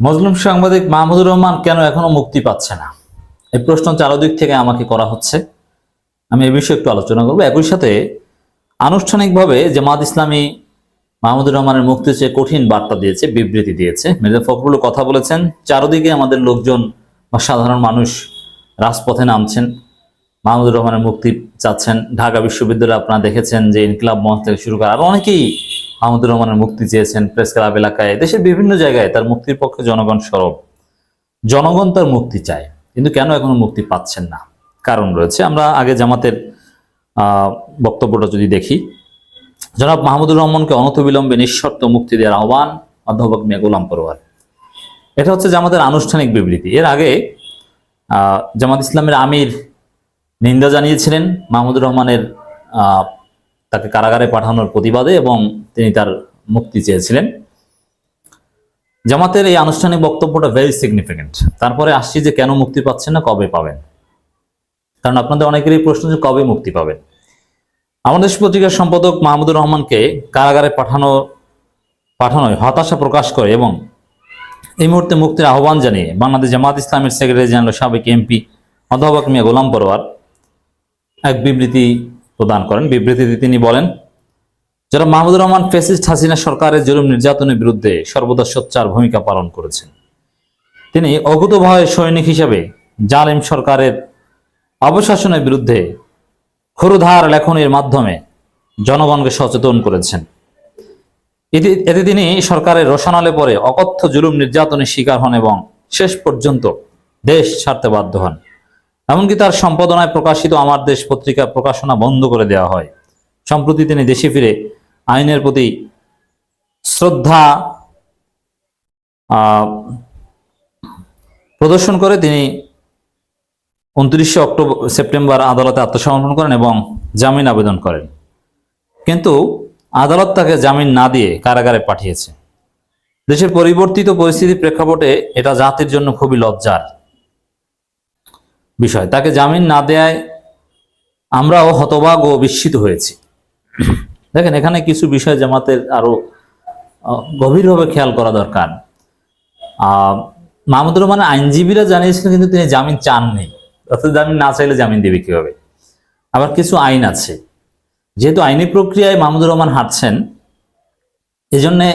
মজলুম সাংবাদিক মাহমুদুর রহমান কেন এখনও মুক্তি পাচ্ছে না? এই প্রশ্ন চারদিক থেকে আমাকে করা হচ্ছে। আমি এ বিষয়ে একটু আলোচনা করব। একই সাথে আনুষ্ঠানিকভাবে জামাত ইসলামী মাহমুদুর রহমানের মুক্তি চেয়ে কঠিন বার্তা দিয়েছে, বিবৃতি দিয়েছে। মির্জা ফখরুল কথা বলেছেন। চারদিকে আমাদের লোকজন বা সাধারণ মানুষ রাজপথে নামছেন। মাহমুদুর রহমানের মুক্তি চাচ্ছেন। ঢাকা বিশ্ববিদ্যালয়ে আপনারা দেখেছেন যে ইনকিলাব মঞ্চ থেকে শুরু করে আরও অনেকেই মাহমুদুর রহমানের মুক্তি চেয়েছেন প্রেস ক্লাব এলাকায়। দেশের বিভিন্ন জায়গায় তার মুক্তির পক্ষে জনগণ সরব। জনগণ তার মুক্তি চায়, কিন্তু কেন এখনও মুক্তি পাচ্ছেন না? কারণ রয়েছে, আমরা আগে জামাতের বক্তব্যটা যদি দেখি, জনাব মাহমুদুর রহমানকে অনতবিলম্বে নিঃশর্ত মুক্তি দেওয়ার আহ্বান অধ্যাপক মিয়া গোলাম পরোয়ার এটা হচ্ছে জামাতের আনুষ্ঠানিক বিবৃতি। এর আগে জামাত ইসলামের আমির নিন্দা জানিয়েছিলেন মাহমুদুর রহমানের তাকে কারাগারে পাঠানোর প্রতিবাদে এবং তিনি তার মুক্তি চেয়েছিলেন। জামাতের এই আনুষ্ঠানিক বক্তব্যটা ভেরি সিগনিফিকেন্ট তারপরে আসছি যে কেন মুক্তি পাচ্ছেন না, কবে পাবেন? কারণ আপনাদের অনেকেরই প্রশ্ন যে কবে মুক্তি পাবেন। আমাদের পত্রিকার সম্পাদক মাহমুদুর রহমানকে কারাগারে পাঠানো, পাঠানোয় হতাশা প্রকাশ করে এবং এই মুহূর্তে মুক্তির আহ্বান জানিয়ে বাংলাদেশ জামাত ইসলামের সেক্রেটারি জেনারেল সাবেক এমপি অধ্যাপক মিয়া গোলাম পরোয়ার এক বিবৃতি প্রদান করেন। বিবৃতিতে তিনি বলেন, যারা মাহমুদুর রহমান ফেসিস্ট হাসিনা সরকারের জুলুম নির্যাতনের বিরুদ্ধে সর্বদা সোচ্চার ভূমিকা পালন করেছেন। তিনি অকুতভয় সৈনিক হিসেবে জালিম সরকারের অবশাসনের বিরুদ্ধে ক্ষুরধার লেখনের মাধ্যমে জনগণকে সচেতন করেছেন। এতে তিনি সরকারের রোশনালে পরে অকথ্য জুলুম নির্যাতনের শিকার হন এবং শেষ পর্যন্ত দেশ ছাড়তে বাধ্য হন। এমনকি তার সম্পাদনায় প্রকাশিত আমার দেশ পত্রিকা প্রকাশনা বন্ধ করে দেওয়া হয়। সম্প্রতি তিনি দেশে ফিরে আইনের প্রতি শ্রদ্ধা প্রদর্শন করে তিনি উনত্রিশে অক্টোবর, সেপ্টেম্বর আদালতে আত্মসমর্পণ করেন এবং জামিন আবেদন করেন। কিন্তু আদালত তাকে জামিন না দিয়ে কারাগারে পাঠিয়েছে। দেশের পরিবর্তিত পরিস্থিতির প্রেক্ষাপটে এটা জাতির জন্য খুবই লজ্জার। বিষয়। তাকে জামিন না দেয়ায় আমরাও হতবাক ও বিস্মিত হয়েছি। দেখেন, এখানে কিছু বিষয় জামাতের আরও গভীরভাবে খেয়াল করা দরকার। মাহমুদুর রহমানের আইনজীবীরা জানিয়েছিলেন কিন্তু তিনি জামিন চাননি। অর্থাৎ জামিন না চাইলে জামিন দেবে কীভাবে? আবার কিছু আইন আছে। যেহেতু আইনি প্রক্রিয়ায় মাহমুদুর রহমান হাঁটছেন এই জন্যে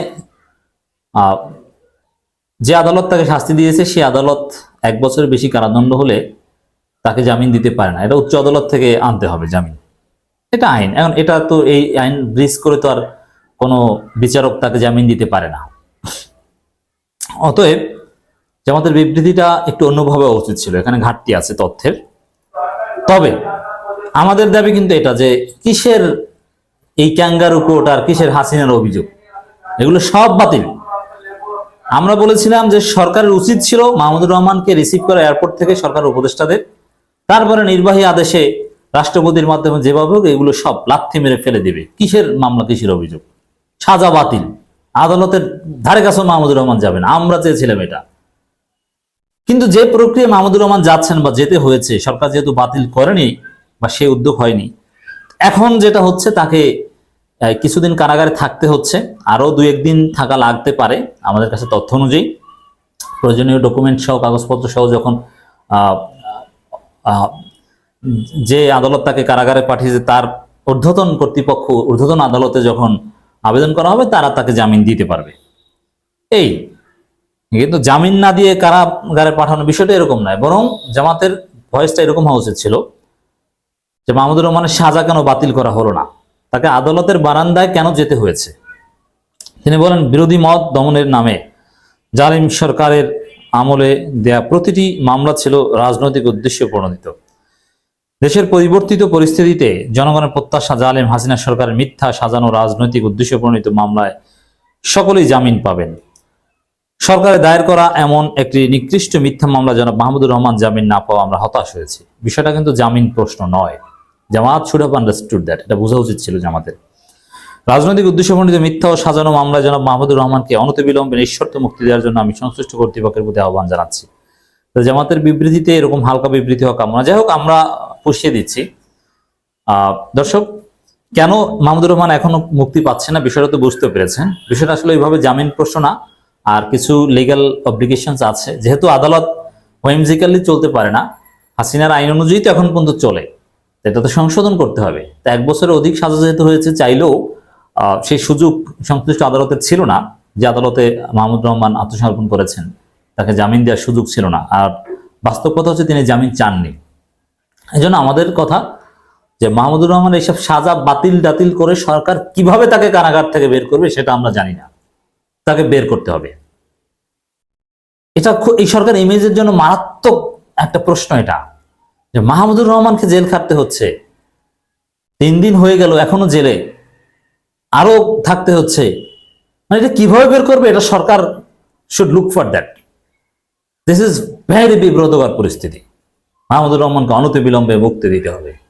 যে আদালত তাকে শাস্তি দিয়েছে সেই আদালত এক বছরের বেশি কারাদণ্ড হলে তাকে জামিন দিতে পারে না। এটা উচ্চ আদালত থেকে আনতে হবে জামিন। এটা আইন। এখন এটা তো এই আইন ব্রিজ করে তো আর কোনো বিচারক তাকে জামিন দিতে পারে না। অতএব জামাতের বিবৃতিটা একটু অন্যভাবে উচিত ছিল। এখানে ঘাটতি আছে তথ্যের। তবে আমাদের দাবি কিন্তু এটা যে কিসের এই ক্যাঙ্গারু কোর্ট আর কিসের হাসিনার অভিযোগ? এগুলো সব বাতিল। আমরা বলেছিলাম যে সরকারের উচিত ছিল মাহমুদুর রহমানকে রিসিভ করা এয়ারপোর্ট থেকে সরকার উপদেষ্টাদের। তারপরে নির্বাহী আদেশে রাষ্ট্রপতির মাধ্যমে যেভাবে হোক এগুলো সব লাথি মেরে ফেলে দিবে। কিসের মামলা, কিসের অভিযোগ? সাজা বাতিল। আদালতের ধারে কাছে মাহমুদুর রহমান যাবেন। আমরা চেয়েছিলাম এটা। কিন্তু যে প্রক্রিয়া মাহমুদুর রহমান যাচ্ছেন বা যেতে হয়েছে, সরকার যেহেতু বাতিল করেনি বা সে উদ্যোগ হয়নি, এখন যেটা হচ্ছে তাকে কিছুদিন কারাগারে থাকতে হচ্ছে। আরও দু একদিন থাকা লাগতে পারে আমাদের কাছে তথ্য অনুযায়ী। প্রয়োজনীয় ডকুমেন্ট সহ কাগজপত্র সহ যখন যে আদালত তাকে কারাগারে পাঠিয়েছে তার ঊর্ধ্বতন কর্তৃপক্ষ, ঊর্ধ্বতন আদালতে যখন আবেদন করা হবে, তারা তাকে জামিন দিতে পারবে। এই, কিন্তু জামিন না দিয়ে কারাগারে পাঠানোর বিষয়টা এরকম নয়, বরং জামাতের ভয়েসটা এরকম হওয়া উচিত ছিল যে মাহমুদুর রহমানের সাজা কেন বাতিল করা হলো না? তাকে আদালতের বারান্দায় কেন যেতে হয়েছে? তিনি বলেন, বিরোধী মত দমনের নামে জালিম সরকারের আমলে দেয়া প্রতিটি মামলা ছিল রাজনৈতিক উদ্দেশ্যে প্রণোদিত। দেশের পরিবর্তিত পরিস্থিতিতে জনগণের প্রত্যাশা জালেম হাসিনা সরকারের মিথ্যা সাজানো রাজনৈতিক উদ্দেশ্যে প্রণীত মামলায় সকলেই জামিন পাবেন। সরকারের দায়ের করা এমন একটি নিকৃষ্ট মিথ্যা মামলা জনাব মাহমুদুর রহমান জামিন না পাওয়া আমরা হতাশ হয়েছি। বিষয়টা কিন্তু জামিন প্রশ্ন নয়। Jamaat should have understood that এটা বোঝা উচিত ছিল জামাতের। রাজনৈতিক উদ্দেশ্যমণ্ডিত মিথ্যা ও সাজানো মামলায় জনাব মাহমুদুর রহমানকে অনতিবিলম্বে নিঃশর্ত মুক্তি দেওয়ার জন্য আমি সংশ্লিষ্ট কর্তৃপক্ষের প্রতি আহ্বান জানাচ্ছি। জামাতের বিবৃতিতে এরকম হালকা বিবৃতি হওয়া কামনা যাই হোক, আমরা পুষিয়ে দিচ্ছি। দর্শক, কেন মাহমুদুর রহমান এখনও মুক্তি পাচ্ছে না? বিষয়টা তো বুঝতে পেরেছেন। বিষয়টা আসলে এইভাবে জামিন প্রশ্ন না। আর কিছু লিগ্যাল অব্লিগেশনস আছে। যেহেতু আদালত হোয়েমজিক্যালি চলতে পারে না, হাসিনার আইন অনুযায়ী তো এখন পর্যন্ত চলে। এটা তো সংশোধন করতে হবে। তো এক বছরের অধিক সাজা যেহেতু হয়েছে, চাইলেও সেই সুযোগ সংশ্লিষ্ট আদালতের ছিল না, যে আদালতে মাহমুদ রহমান আত্মসমর্পণ করেছেন। তাকে জামিন দেওয়ার সুযোগ ছিল না। আর বাস্তব কথা হচ্ছে তিনি জামিন চাননি। এই জন্য আমাদের কথা যে মাহমুদুর রহমান এইসব সাজা বাতিল টাতিল করে সরকার কীভাবে তাকে কারাগার থেকে বের করবে সেটা আমরা জানি না। তাকে বের করতে হবে। এটা এই সরকার ইমেজের জন্য মারাত্মক একটা প্রশ্ন এটা। যে মাহমুদুর রহমানকে জেল খাটতে হচ্ছে। তিন দিন হয়ে গেল এখনও জেলে। আরও থাকতে হচ্ছে। মানে এটা কীভাবে বের করবে? এটা সরকার should look for that this is very বিব্রতকর পরিস্থিতি। মাহমুদুর রহমানকে অনতি বিলম্বে মুক্তি দিতে হবে।